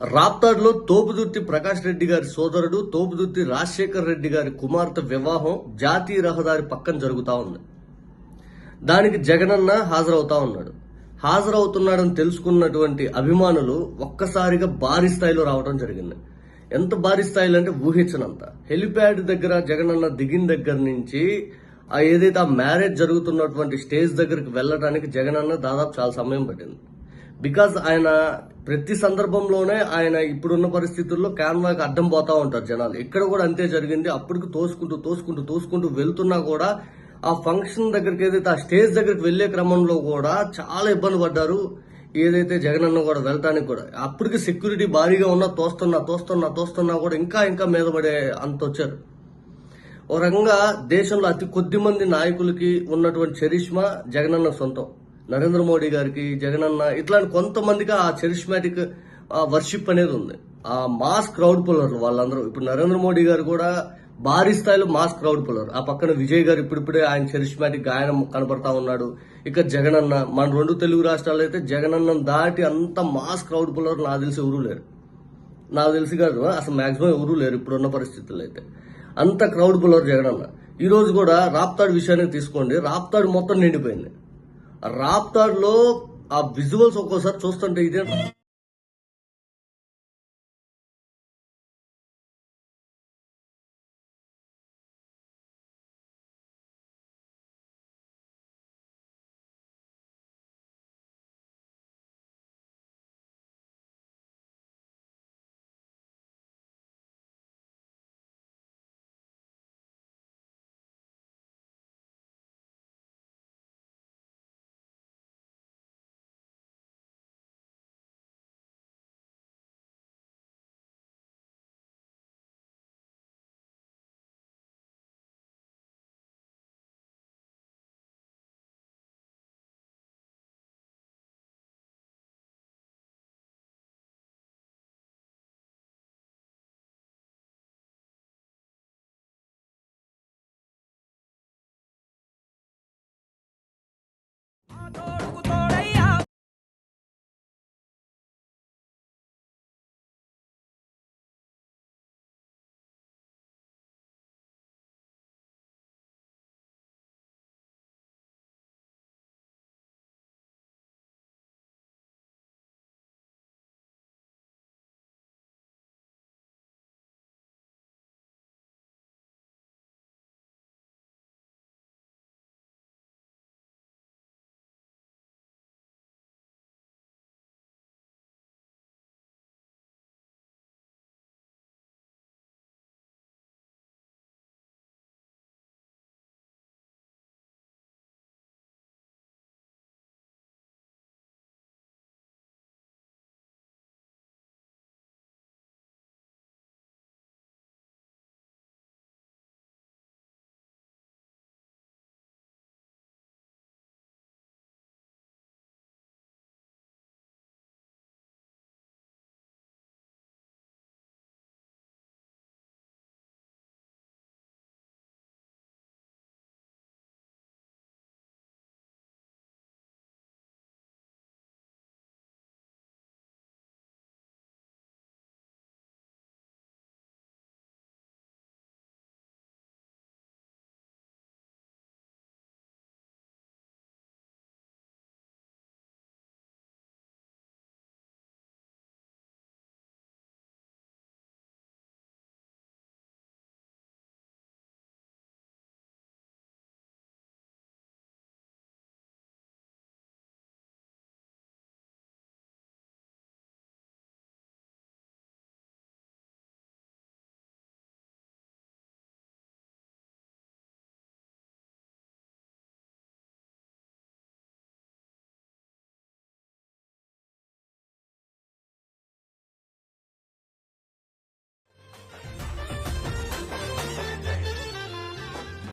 రాప్తాడ్లో తోపుదుర్తి ప్రకాష్ రెడ్డి గారి సోదరుడు తోపుదుర్తి రాజశేఖర్ రెడ్డి గారి కుమార్తె వివాహం జాతీయ రహదారి పక్కన జరుగుతూ ఉంది. దానికి జగనన్న హాజరవుతా ఉన్నాడు. హాజరవుతున్నాడని తెలుసుకున్నటువంటి అభిమానులు ఒక్కసారిగా భారీ స్థాయిలో రావడం జరిగింది. ఎంత భారీ స్థాయిలో అంటే ఊహించనంత. హెలిప్యాడ్ దగ్గర జగనన్న దిగిన దగ్గర నుంచి ఆ ఏదైతే ఆ మ్యారేజ్ జరుగుతున్నటువంటి స్టేజ్ దగ్గరికి వెళ్ళడానికి జగనన్న దాదాపు చాలా సమయం పట్టింది. బికాజ్ ఆయన ప్రతి సందర్భంలోనే ఆయన ఇప్పుడున్న పరిస్థితుల్లో క్యాన్వాకి అడ్డం పోతా ఉంటారు జనాలు. ఇక్కడ కూడా అంతే జరిగింది. అప్పటికి తోసుకుంటూ తోసుకుంటూ తోసుకుంటూ వెళ్తున్నా కూడా ఆ ఫంక్షన్ దగ్గరికి ఏదైతే ఆ స్టేజ్ దగ్గరికి వెళ్ళే క్రమంలో కూడా చాలా ఇబ్బంది పడ్డారు. ఏదైతే జగనన్న కూడా వెళ్ళటానికి కూడా. అప్పటికి సెక్యూరిటీ భారీగా ఉన్నా తోస్తున్నా తోస్తున్నా తోస్తున్నా కూడా ఇంకా ఇంకా మీద పడే అంత వచ్చారు. ఓ రకంగా దేశంలో అతి కొద్ది మంది నాయకులకి ఉన్నటువంటి చరిష్మా జగనన్న సొంతం. నరేంద్ర మోడీ గారికి జగనన్న ఇట్లాంటి కొంతమందికి ఆ చరిష్మాటిక్ వర్షిప్ అనేది ఉంది. ఆ మాస్ క్రౌడ్ పుల్లర్ వాళ్ళందరూ. ఇప్పుడు నరేంద్ర మోడీ గారు కూడా భారీ స్థాయిలో మాస్ క్రౌడ్ పుల్లర్ ఆ పక్కన విజయ్ గారు ఇప్పుడిప్పుడే ఆయన చరిష్మాటిక్ ఆయన కనపడతా ఉన్నాడు. ఇక జగనన్న మన రెండు తెలుగు రాష్ట్రాల్లో అయితే జగనన్న దాటి అంత మాస్ క్రౌడ్ పుల్లర్ నాకు తెలిసి ఎవరూ లేరు. నాకు తెలిసి కాదు అసలు మాక్సిమం ఎవరూ లేరు ఇప్పుడున్న పరిస్థితుల్లో అయితే. అంత క్రౌడ్ పుల్లర్ జగనన్న ఈ రోజు కూడా రాప్తాడు విషయానికి తీసుకోండి. రాప్తాడు మొత్తం నిండిపోయింది. రాప్తాడులో ఆ విజువల్స్ ఒక్కోసారి చూస్తుంటే ఇదే Adoro